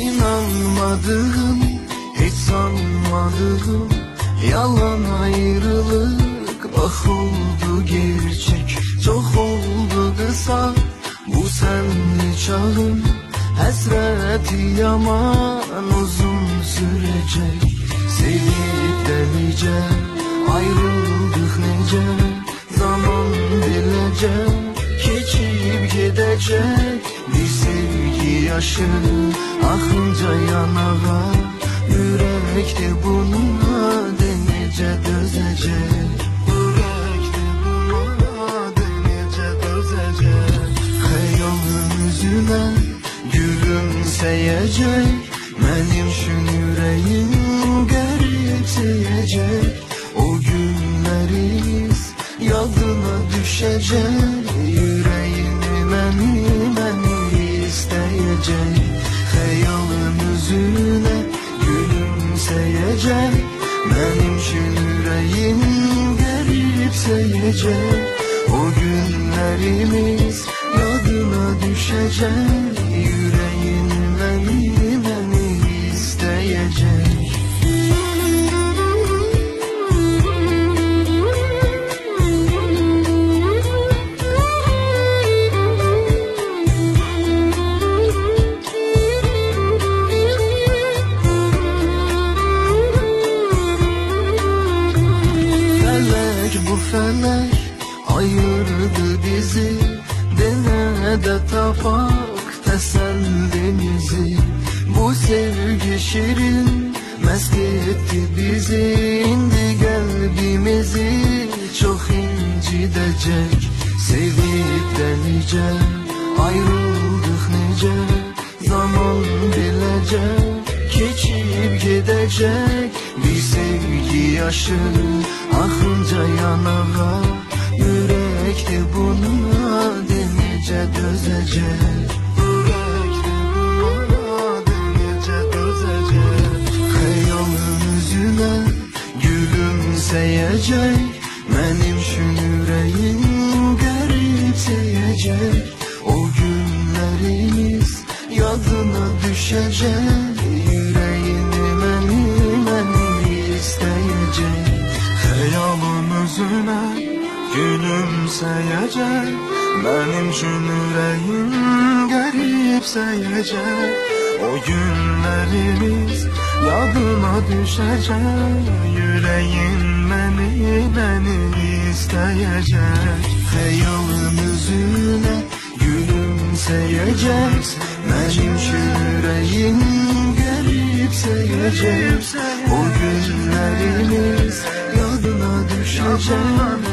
İnanmadığım, hiç sanmadığım Yalan ayrılık. Bak oldu gerçek Çok oldu kısa bu senli çağın Hasreti yaman uzun sürecek. Sevip delice ayrıldık nece Zaman bilecek geçip gidecek. Bir sevgi yaşı akınca yanağa Yürekte buna denice dözecek. Yürekte buna denice dözecek. Hayalın yüzüne gülümseyecek Benim şu yüreğim garipseyecek O günlerimiz yadına düşecek Yüreğini beni beni isteyecek. Hayalın gülümseyecek Benim şu yüreğim garipseyecek O günlerimiz yadına düşecek Yüreğin Felek ayırdı bizi. Dene de tapak tesellimizi Bu sevgi şirin mest etti bizi. İndi kalbimizi çok incidecek. Sevip delice ayrıldık nice Zaman bilecek geçip gidecek. Bir sevgi yaşı akınca yanağa Yürekte buna denice dözecek. Yürekte buna denice dözecek. Hayalın yüzüne gülümseyecek. Benim şu yüreğim garipseyecek O günlerimiz yadına düşecek yüzüne gülümseyecek Benim şu yüreğim garipseyecek O günlerimiz yadına düşecek Yüreğin beni beni isteyecek. Hayalın yüzüne gülümseyecek Benim şu yüreğim garipseyecek O günlerimiz 是人。